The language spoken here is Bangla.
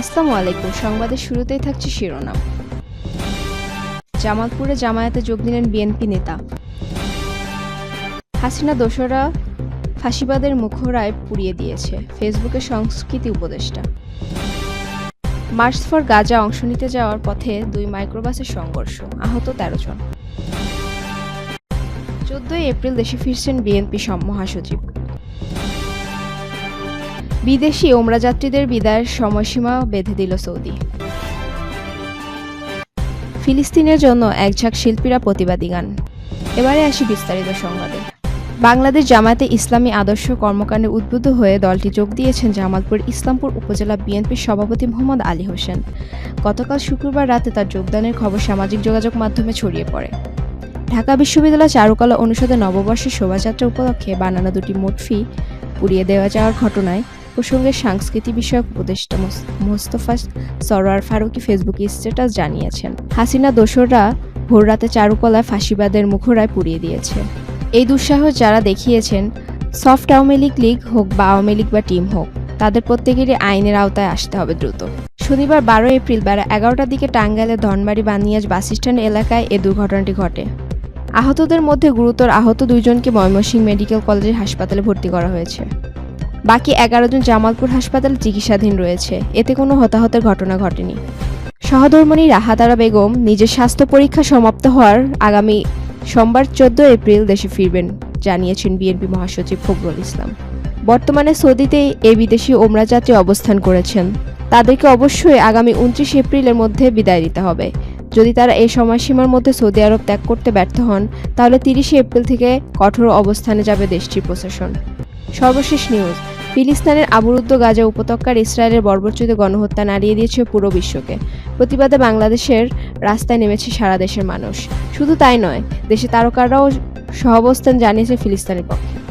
আসসালামু আলাইকুম। সংবাদের শুরুতেই থাকছে শিরোনাম। জামালপুরে জামায়াতে যোগ দিলেন বিএনপি নেতা। হাসিনা দোসরা ফাঁসিবাদের মুখরায় পুড়িয়ে দিয়েছে ফেসবুকে সংস্কৃতি উপদেষ্টা। মার্চ ফর গাজা অংশ নিতে যাওয়ার পথে দুই মাইক্রোবাসের সংঘর্ষ, আহত তেরো জন। চোদ্দই এপ্রিল দেশে ফিরছেন বিএনপি মহাসচিব। বিদেশি ওমরা যাত্রীদের বিদায়ের সময়সীমা বেঁধে দিল সৌদি। ফিলিস্তিনের জন্য একঝাঁক শিল্পীরা প্রতিবাদী গান। এবারে আসি বিস্তারিত সংবাদে। বাংলাদেশ জামায়াতে ইসলামী আদর্শ কর্মকাণ্ডে উদ্বুদ্ধ হয়ে দলটি যোগ দিয়েছেন জামালপুর ইসলামপুর উপজেলা বিএনপির সভাপতি মোহাম্মদ আলী হোসেন। গতকাল শুক্রবার রাতে তার যোগদানের খবর সামাজিক যোগাযোগ মাধ্যমে ছড়িয়ে পড়ে। ঢাকা বিশ্ববিদ্যালয় চারুকলা অনুষদের নববর্ষের শোভাযাত্রা উপলক্ষে বানানো দুটি মোটফি পুড়িয়ে দেওয়া যাওয়ার ঘটনায় প্রসঙ্গে সাংস্কৃতিক বিষয়ক উপদেষ্টা মোস্তফা সরোয়ার ফারুকি ফেসবুকে স্ট্যাটাস জানিয়েছেন। হাসিনা দোসররা ভোররাতে চারুকলায় ফাঁসিবাদের মুখরায় পুড়িয়ে দিয়েছে। এই দুঃসাহস যারা দেখিয়েছেন, সফট আওয়ামী লীগ লীগ হোক বা আওয়ামী লীগ বা টিম হোক, তাদের প্রত্যেকেরই আইনের আওতায় আসতে হবে দ্রুত। শনিবার বারো এপ্রিল বেলা এগারোটার দিকে টাঙ্গাইলের ধনবাড়ি বানিয়াজ বাসস্ট্যান্ড এলাকায় এ দুর্ঘটনাটি ঘটে। আহতদের মধ্যে গুরুতর আহত দুইজনকে ময়মনসিংহ মেডিকেল কলেজের হাসপাতালে ভর্তি করা হয়েছে। বাকি এগারো জন জামালপুর হাসপাতালে চিকিৎসাধীন রয়েছে। এতে কোনো হতাহতের ঘটনা ঘটেনি। সহধর্মণী রাহাতারা বেগম নিজের স্বাস্থ্য পরীক্ষা সমাপ্ত হওয়ার আগামী সোমবার চোদ্দ এপ্রিল দেশে ফিরবেন, জানিয়েছেন বিএনপি মহাসচিব ফখরুল ইসলাম। বর্তমানে সৌদিতে এই বিদেশি ওমরা যাত্রী অবস্থান করেছেন। তাদেরকে অবশ্যই আগামী উনত্রিশ এপ্রিলের মধ্যে বিদায় দিতে হবে। যদি তারা এই সময়সীমার মধ্যে সৌদি আরব ত্যাগ করতে ব্যর্থ হন, তাহলে তিরিশে এপ্রিল থেকে কঠোর অবস্থানে যাবে দেশটির প্রশাসন। সর্বশেষ নিউজ। ফিলিস্তিনের আবরুদ্ধ গাজা উপত্যকার ইসরায়েলের বর্বরচিত গণহত্যা নাড়িয়ে দিয়েছে পুরো বিশ্বকে। প্রতিবাদে বাংলাদেশের রাস্তায় নেমেছে সারা দেশের মানুষ। শুধু তাই নয়, দেশে তারকারাও সহাবস্থান জানিয়েছে ফিলিস্তিনের পক্ষে।